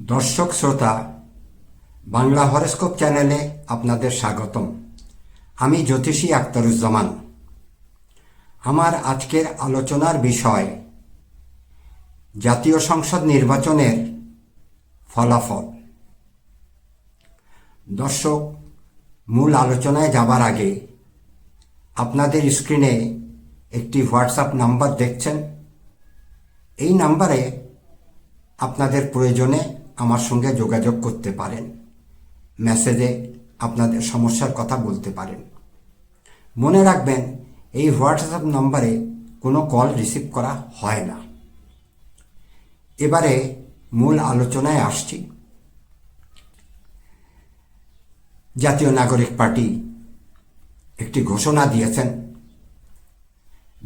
দর্শক শ্রোতা, বাংলা হরস্কোপ চ্যানেলে আপনাদের স্বাগতম। আমি জ্যোতিষী আক্তারুজ্জামান আমার আজকের আলোচনার বিষয়, জাতীয় সংসদ নির্বাচনের ফলাফল। দর্শক, মূল আলোচনায় যাবার আগে আপনাদের স্ক্রিনে একটি হোয়াটসঅ্যাপ নাম্বার দেখছেন। এই নাম্বারে আপনাদের প্রয়োজনে আমার সঙ্গে যোগাযোগ করতে পারেন। মেসেজে আপনাদের সমস্যার কথা বলতে পারেন। মনে রাখবেন, এই হোয়াটসঅ্যাপ নম্বরে কোনো কল রিসিভ করা হয় না। এবারে মূল আলোচনায় আসছি। জাতীয় নাগরিক পার্টি একটি ঘোষণা দিয়েছেন।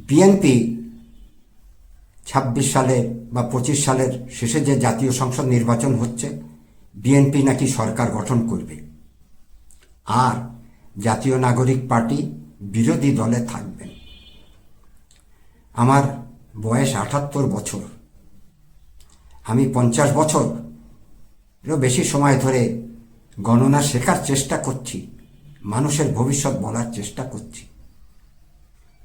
বিএনপি ছাব্বিশ সালে বা পঁচিশ সালের শেষে যে জাতীয় সংসদ নির্বাচন হচ্ছে বিএনপি নাকি সরকার গঠন করবে। আর জাতীয় নাগরিক পার্টি বিরোধী দলে থাকবেন আমার বয়স আটাত্তর বছর। আমি পঞ্চাশ বছর এরও বেশি সময় ধরে গণনা শেখার চেষ্টা করছি, মানুষের ভবিষ্যৎ বলার চেষ্টা করছি।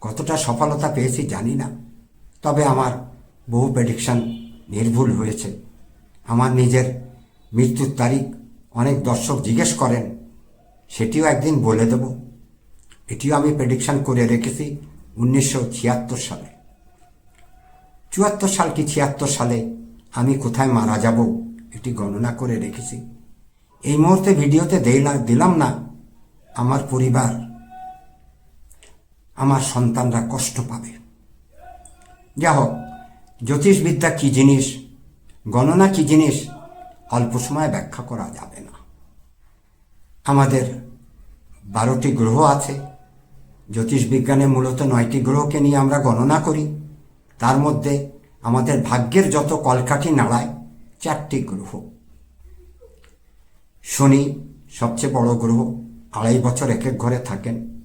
কতটা সফলতা পেয়েছি জানি না, তবে আমার বহু প্রেডিকশন নির্ভুল হয়েছে। আমার নিজের মৃত্যুর তারিখ অনেক দর্শক জিজ্ঞেস করেন, সেটিও একদিন বলে দেব। এটিও আমি প্রেডিকশন করে রেখেছি উনিশশো ছিয়াত্তর সালে। চুয়াত্তর সাল কি ছিয়াত্তর সালে আমি কোথায় মারা যাব এটি গণনা করে রেখেছি। এই মুহূর্তে ভিডিওতে দিলাম না, আমার পরিবার, আমার সন্তানরা কষ্ট পাবে। যা হোক জ্যোতিষবিদ্যা কী জিনিস? গণনা কী জিনিস? অল্প সময় ব্যাখ্যা করা যাবে না। আমাদের বারোটি গ্রহ আছে। জ্যোতিষবিজ্ঞানে মূলত নয়টি গ্রহকে নিয়ে আমরা গণনা করি। তার মধ্যে আমাদের ভাগ্যের যত কলকাঠি নাড়ায়, চারটি গ্রহ। শনি সবচেয়ে বড় গ্রহ, আড়াই বছর এক এক ঘরে থাকেন।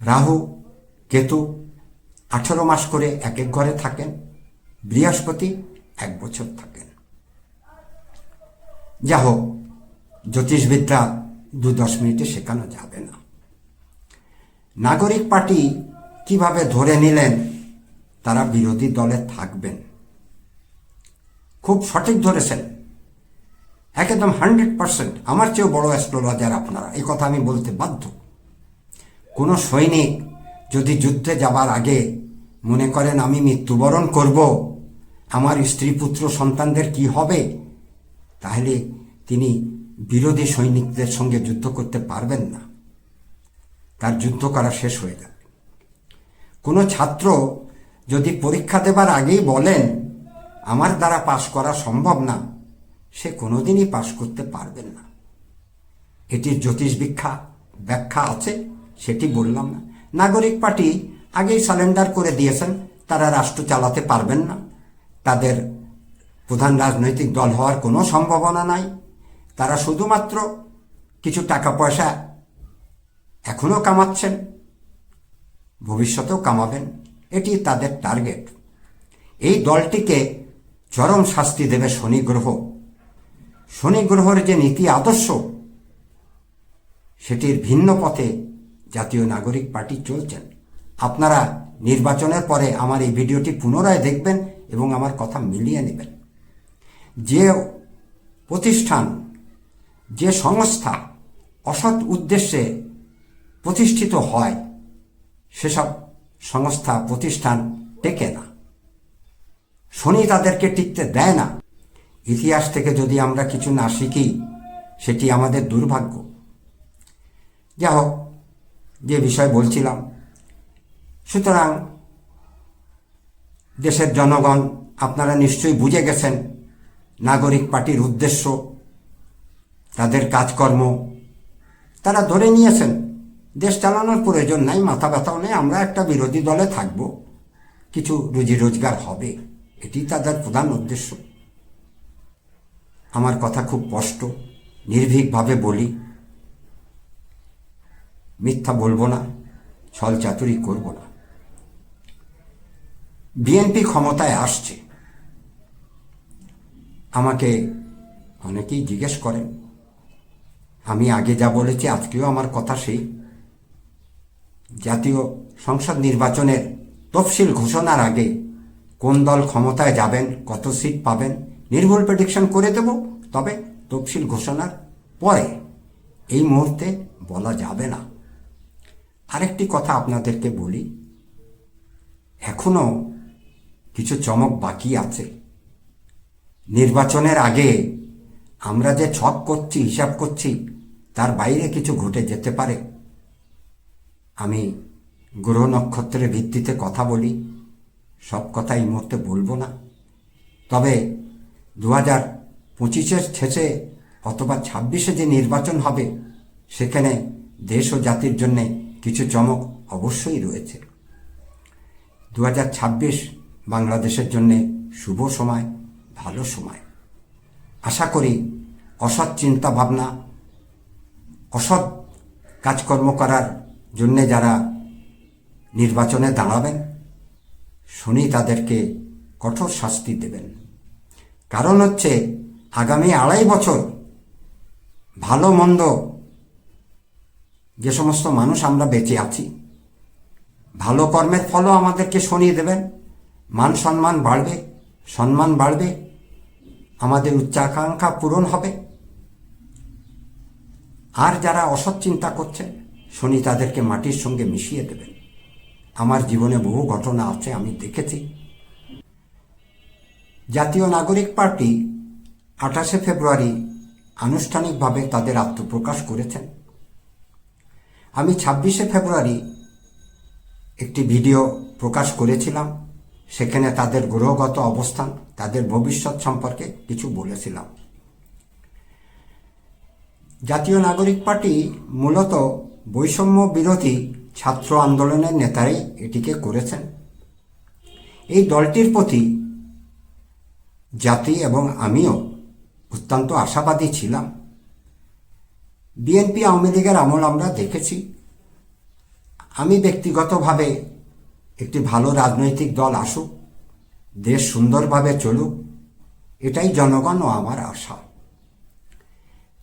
রাহু, কেতু আঠারো মাস করে এক এক ঘরে থাকেন, বৃহস্পতি এক বছর থাকেন। যা হোক জ্যোতিষবিদ্যা দু দশ মিনিটে শেখানো যাবে না। নাগরিক পার্টি কীভাবে ধরে নিলেন, তারা বিরোধী দলে থাকবেন। খুব সঠিক ধরেছেন। একদম হান্ড্রেড পার্সেন্ট। আমার চেয়েও বড় অ্যাস্ট্রোলজার আপনারা, এই কথা আমি বলতে বাধ্য। কোনো সৈনিক যদি যুদ্ধে যাবার আগে মনে করেন, আমি মৃত্যুবরণ করব। আমার স্ত্রী পুত্র সন্তানদের কি হবে? তাহলে তিনি বিরোধী সৈনিকদের সঙ্গে যুদ্ধ করতে পারবেন না। তার যুদ্ধ করা শেষ হয়ে যাবে। কোনো ছাত্র যদি পরীক্ষা দেবার আগেই বলেন, আমার দ্বারা পাশ করা সম্ভব না, সে কোনোদিনই পাশ করতে পারবেন না। এটির জ্যোতিষ ভিক্ষা ব্যাখ্যা আছে, সেটি বললাম না। নাগরিক পার্টি আগেই সারেন্ডার করে দিয়েছেন, তারা রাষ্ট্র চালাতে পারবেন না। তাদের প্রধান রাজনৈতিক দল হওয়ার কোনো সম্ভাবনা নাই। তারা শুধুমাত্র কিছু টাকা পয়সা এখনও কামাচ্ছেন, ভবিষ্যতেও কামাবেন। এটি তাদের টার্গেট। এই দলটিকে চরম শাস্তি দেবে শনি গ্রহ। শনি গ্রহের যে নীতি আদর্শ, সেটির ভিন্ন পথে জাতীয় নাগরিক পার্টি চলছেন। আপনারা নির্বাচনের পরে আমার এই ভিডিওটি পুনরায় দেখবেন এবং আমার কথা মিলিয়ে নেবেন। যে প্রতিষ্ঠান, যে সংস্থা অসৎ উদ্দেশ্যে প্রতিষ্ঠিত হয়, সেসব সংস্থা, প্রতিষ্ঠান টেকে না। শনি তাদেরকে টিকতে দেয় না। ইতিহাস থেকে যদি আমরা কিছু না শিখি, সেটি আমাদের দুর্ভাগ্য। যা হোক যে বিষয় বলছিলাম সুতরাং দেশের জনগণ, আপনারা নিশ্চয়ই বুঝে গেছেন নাগরিক পার্টির উদ্দেশ্য, তাদের কাজকর্ম। তারা ধরে নিয়েছেন, দেশ চালানোর প্রয়োজন নাই, মাথা ব্যথাও নেই, আমরা একটা বিরোধী দলে থাকব, কিছু রুজি রোজগার হবে, এটি তাদের প্রধান উদ্দেশ্য। আমার কথা খুব স্পষ্ট, নির্ভীকভাবে বলি, মিথ্যা বলব না ছল চাতুরি করব না। বিএনপি ক্ষমতায় আসছে। আমাকে অনেকেই জিজ্ঞেস করেন, আমি আগে যা বলেছি আজকেও আমার কথা সেই। জাতীয় সংসদ নির্বাচনের তফসিল ঘোষণার আগে কোন দল ক্ষমতায় যাবেন, কত সিট পাবেন, নির্ভুল প্রেডিকশন করে দেব, তবে তফসিল ঘোষণার পরে এই মুহূর্তে বলা যাবে না। আরেকটি কথা আপনাদেরকে বলি, এখনও কিছু চমক বাকি আছে। নির্বাচনের আগে আমরা যে ছক করছি, হিসাব করছি, তার বাইরে কিছু ঘটে যেতে পারে। আমি গ্রহ নক্ষত্রের ভিত্তিতে কথা বলি, সব কথা এই মুহূর্তে বলব না। তবে দু হাজার পঁচিশের শেষে অথবা ছাব্বিশে যে নির্বাচন হবে, সেখানে দেশ ও জাতির জন্যে কিছু চমক অবশ্যই রয়েছে। দু হাজার ছাব্বিশ বাংলাদেশের জন্যে শুভ সময়, ভালো সময়। আশা করি অসৎ চিন্তা ভাবনা, অসৎ কাজকর্ম করার জন্যে যারা নির্বাচনে দাঁড়াবেন, শনি তাদেরকে কঠোর শাস্তি দেবেন। কারণ হচ্ছে আগামী আড়াই বছর ভালো মন্দ যে সমস্ত মানুষ আমরা বেঁচে আছি, ভালো কর্মের ফলও আমাদেরকে শনি দেবেন। মান সম্মান বাড়বে সম্মান বাড়বে, আমাদের উচ্চাকাঙ্ক্ষা পূরণ হবে। আর যারা অসৎ চিন্তা করছেন শনি তাদেরকে মাটির সঙ্গে মিশিয়ে দেবেন আমার জীবনে বহু ঘটনা আছে, আমি দেখেছি। জাতীয় নাগরিক পার্টি আঠাশে ফেব্রুয়ারি আনুষ্ঠানিকভাবে তাদের আত্মপ্রকাশ করেছেন। আমি ছাব্বিশে ফেব্রুয়ারি একটি ভিডিও প্রকাশ করেছিলাম। সেখানে তাদের গ্রহগত অবস্থান, তাদের ভবিষ্যৎ সম্পর্কে কিছু বলেছিলাম। জাতীয় নাগরিক পার্টি মূলত বৈষম্য বিরোধী ছাত্র আন্দোলনের নেতারাই এটিকে করেছেন। এই দলটির প্রতি জাতি এবং আমিও অত্যন্ত আশাবাদী ছিলাম। বিএনপি আওয়ামী লীগের আমল আমরা দেখেছি। আমি ব্যক্তিগতভাবে একটি ভালো রাজনৈতিক দল আসুক, দেশ সুন্দরভাবে চলুক, এটাই জনগণ ও আমার আশা।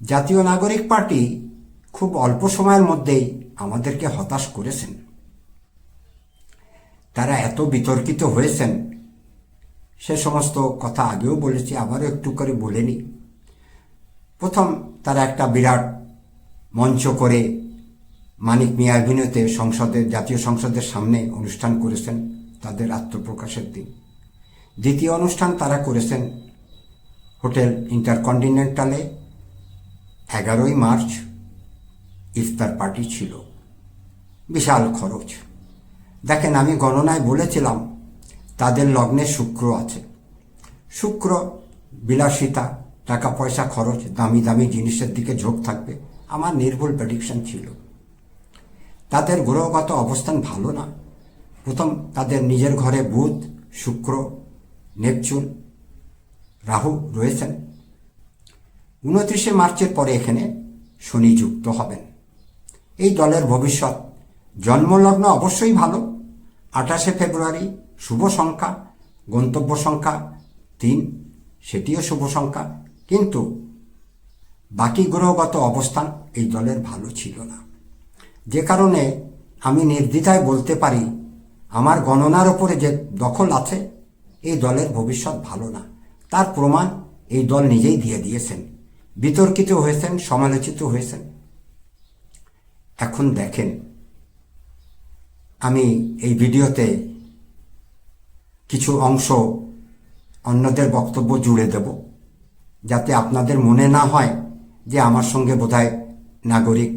জাতীয় নাগরিক পার্টি খুব অল্প সময়ের মধ্যেই আমাদেরকে হতাশ করেছেন। তারা এত বিতর্কিত হয়েছেন, সে সমস্ত কথা আগেও বলেছি, আবারও একটু করে বলে নিই। প্রথম, তারা একটা বিরাট মঞ্চ করে মানিক মিয়া অভিনয়তে সংসদের, জাতীয় সংসদের সামনে অনুষ্ঠান করেছেন তাদের আত্মপ্রকাশের দিন। দ্বিতীয় অনুষ্ঠান তারা করেছেন হোটেল ইন্টারকন্টিনেন্টালে, এগারোই মার্চ ইফতার পার্টি ছিল। বিশাল খরচ। দেখেন, আমি গণনায় বলেছিলাম, তাদের লগ্নে শুক্র আছে। শুক্র, বিলাসিতা টাকা পয়সা খরচ দামি দামি জিনিসের দিকে ঝোঁক থাকবে। আমার নির্ভুল প্রেডিকশন ছিল। তাদের গ্রহগত অবস্থান ভালো না। প্রথম তাদের নিজের ঘরে বুধ, শুক্র, নেপচুন, রাহু রয়েছেন। উনত্রিশে মার্চের পরে এখানে শনি যুক্ত হবেন। এই দলের ভবিষ্যৎ। জন্মলগ্ন অবশ্যই ভালো। আঠাশে ফেব্রুয়ারি শুভ সংখ্যা, গন্তব্য সংখ্যা তিন, সেটিও শুভ সংখ্যা। কিন্তু বাকি গ্রহগত অবস্থান এই দলের ভালো ছিল না। যে কারণে আমি নির্দ্বিধায় বলতে পারি, আমার গণনার ওপরে যে দখল আছে, এই দলের ভবিষ্যৎ ভালো না। তার প্রমাণ এই দল নিজেই দিয়ে দিয়েছেন। বিতর্কিত হয়েছেন, সমালোচিত হয়েছেন। এখন দেখেন, আমি এই ভিডিওতে কিছু অংশ অন্যদের বক্তব্য জুড়ে দেব, যাতে আপনাদের মনে না হয় যে আমার সঙ্গে বোধহয় নাগরিক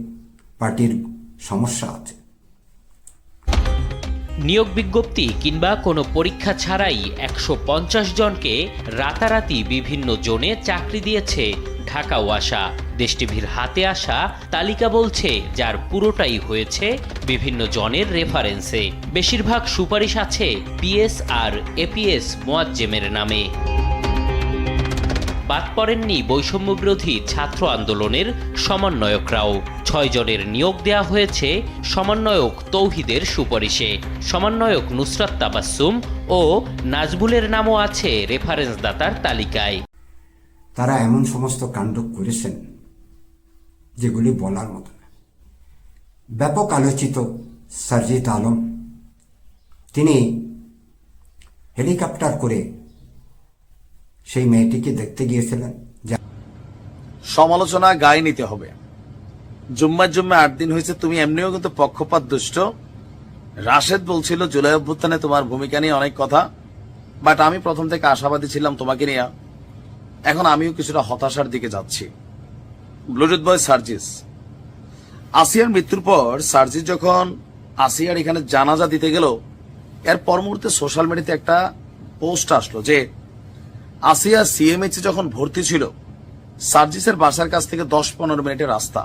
পার্টির সমস্যা আছে। নিয়োগ বিজ্ঞপ্তি কিংবা কোনো পরীক্ষা ছাড়াই একশো পঞ্চাশ জনকে রাতারাতি বিভিন্ন জোনে চাকরি দিয়েছে ঢাকা ওয়াসা দেশ টিভির হাতে আসা তালিকা বলছে, যার পুরোটাই হয়েছে বিভিন্ন জনের রেফারেন্সে। বেশিরভাগ সুপারিশ আছে পিএস আর এপিএস, মোয়াজ্জেমের নামে। বাদ পড়েননি বৈষম্য বিরোধী ছাত্র আন্দোলনের সমন্বয়করাও। ছয় জনের নিয়োগ দেয়া হয়েছে সমন্বয়ক তৌহিদের সুপারিশে। সমন্বয়ক নুসরাত তাবাসুম ও নাজবুলের নামও আছে রেফারেন্স দাতার তালিকায়। তারা এমন সমস্ত কাণ্ড করেছেন যেগুলি বলার মতো না। ব্যাপক আলোচিত সারজিৎ আলম, তিনি হেলিকপ্টার করে সেই মেয়েটিকে দেখতে গিয়েছিলেন। সমালোচনা গায়ে নিতে হবে। জুম্মার জুম্মা আট দিন হয়েছে, তুমি এমনিও কিন্তু পক্ষপাত দুষ্ট। রাশেদ বলছিল, জুলাই অভ্যুত্থানে তোমার ভূমিকা নিয়ে অনেক কথা, বাট আমি প্রথম থেকে আশাবাদী ছিলাম তোমাকে নিয়ে। এখন আমিও কিছুটা হতাশার দিকে যাচ্ছি। ব্লুটুথ বয় সার্জিস। আসিয়ার মৃত্যুর পর সার্জিস যখন আসিয়ার এখানে জানাজা দিতে গেল, এর পর মুহূর্তে সোশ্যাল মিডিয়াতে একটা পোস্ট আসলো যে আসিয়া সিএমএইচ যখন ভর্তি ছিল, সার্জিসের বাসার কাছ থেকে দশ পনেরো মিনিটের রাস্তা।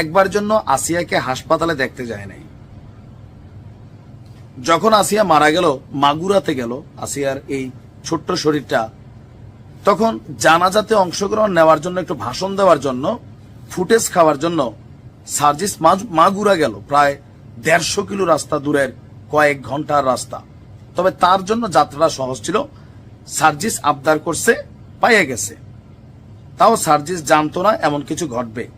একবার জন্য আসিয়াকে হাসপাতালে দেখতে যায় নাই। যখন আসিয়া মারা গেল, মাগুরাতে গেল আসিয়ার এই ছোট্ট শরীরটা, তখন জানাজাতে অংশগ্রহণ নেওয়ার জন্য, একটু ভাষণ দেওয়ার জন্য, ফুটেজ খাওয়ার জন্য সার্জিস মাগুরা গেল, প্রায় দেড়শো কিলো রাস্তা দূরের কয়েক ঘণ্টার রাস্তা। তবে তার জন্য যাত্রাটা সহজ ছিল। সার্জিস আবদার করছে, পাইয়া গেছে। তাও সার্জিস জানতো না এমন কিছু ঘটবে।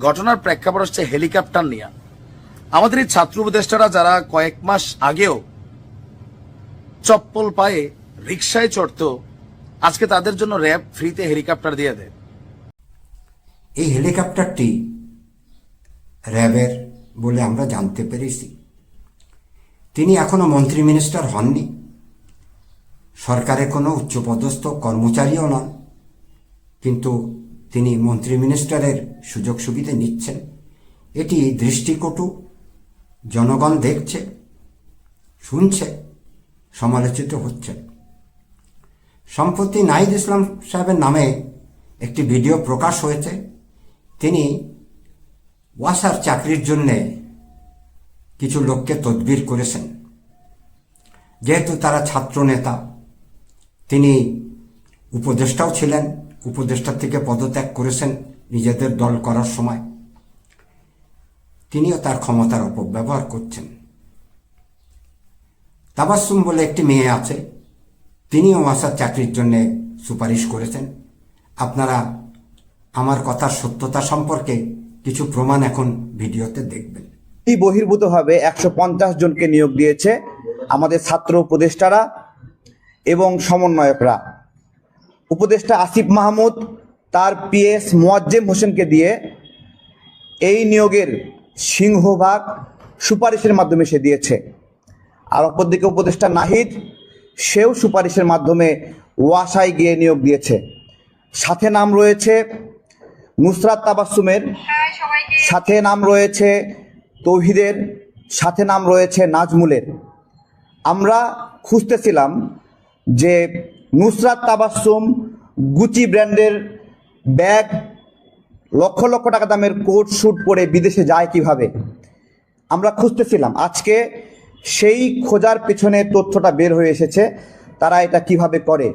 ঘটনার প্রেক্ষাপট হচ্ছে হেলিকপ্টার নিয়ে। আমাদের এই ছাত্র উপদেষ্টারা যারা কয়েক মাস আগেও চপ্পল পায়ে রিক্সায় চড়তো, আজকে তাদের জন্য র্যাব ফ্রিতে হেলিকপ্টার দিয়ে দেয়। এই হেলিকপ্টারটি র্যাবের বলে আমরা জানতে পেরেছি। তিনি এখনও মন্ত্রী মিনিস্টার হননি। সরকারের কোনো উচ্চপদস্থ কর্মচারীও নন। কিন্তু তিনি মন্ত্রী মিনিস্টারের সুযোগ সুবিধে নিচ্ছেন। এটি দৃষ্টিকটু জনগণ দেখছে, শুনছে, সমালোচিত হচ্ছে। সম্প্রতি নাহিদ ইসলাম সাহেবের নামে একটি ভিডিও প্রকাশ হয়েছে। তিনি ওয়াসার চাকরির জন্যে কিছু লোককে তদবির করেছেন। যেহেতু তারা ছাত্র নেতা তিনি উপদেষ্টাও ছিলেন, উপদেষ্টার থেকে পদত্যাগ করেছেন নিজেদের দল করার সময়। তিনিও তার ক্ষমতার অপব্যবহার করছেন। তাবাসুম বলে একটি মেয়ে আছে, তিনিও ওয়াসার চাকরির জন্য সুপারিশ করেছেন। আপনারা আমার কথার সত্যতা সম্পর্কে কিছু প্রমাণ এখন ভিডিওতে দেখবেন। বহির্ভূতভাবে একশো পঞ্চাশ জনকে নিয়োগ দিয়েছে আমাদের ছাত্র উপদেষ্টারা। এবং সমন্বয়করা। উপদেষ্টা আসিফ মাহমুদ, তার পিএস মোয়াজ্জেম হোসেনকে দিয়ে এই নিয়োগের সিংহভাগ সুপারিশের মাধ্যমে সে দিয়েছে। আর অপরদিকে উপদেষ্টা নাহিদ, সেও সুপারিশের মাধ্যমে ওয়াসায় গিয়ে নিয়োগ দিয়েছে। সাথে নাম রয়েছে নুসরাত তাবাসুমের সাথে নাম রয়েছে তৌহিদের, সাথে নাম রয়েছে নাজমুলের। আমরা খুঁজতেছিলাম যে নুসরাত তাবাসুম গুচি ব্র্যান্ডের ব্যাগ লক্ষ লক্ষ টাকা দামের কোট শ্যুট পরে বিদেশে যায় কীভাবে? আমরা খুঁজতেছিলাম। আজকে সেই খোঁজার পেছনে তথ্যটা বের হয়ে এসেছে, তারা এটা কীভাবে করে?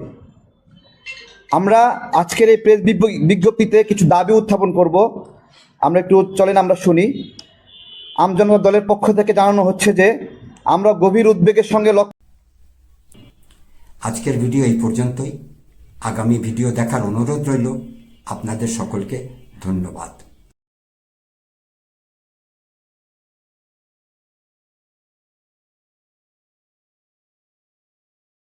আমরা আজকের এই প্রেস বিজ্ঞ- বিজ্ঞপ্তিতে কিছু দাবি উত্থাপন করব। আমরা একটু চলেন, আমরা শুনি। আমজনতা দলের পক্ষ থেকে জানানো হচ্ছে যে, আমরা গভীর উদ্বেগের সঙ্গে লক্ষ্য আজকের ভিডিও এই পর্যন্তই। আগামী ভিডিও দেখার অনুরোধ রইল। আপনাদের সকলকে ধন্যবাদ।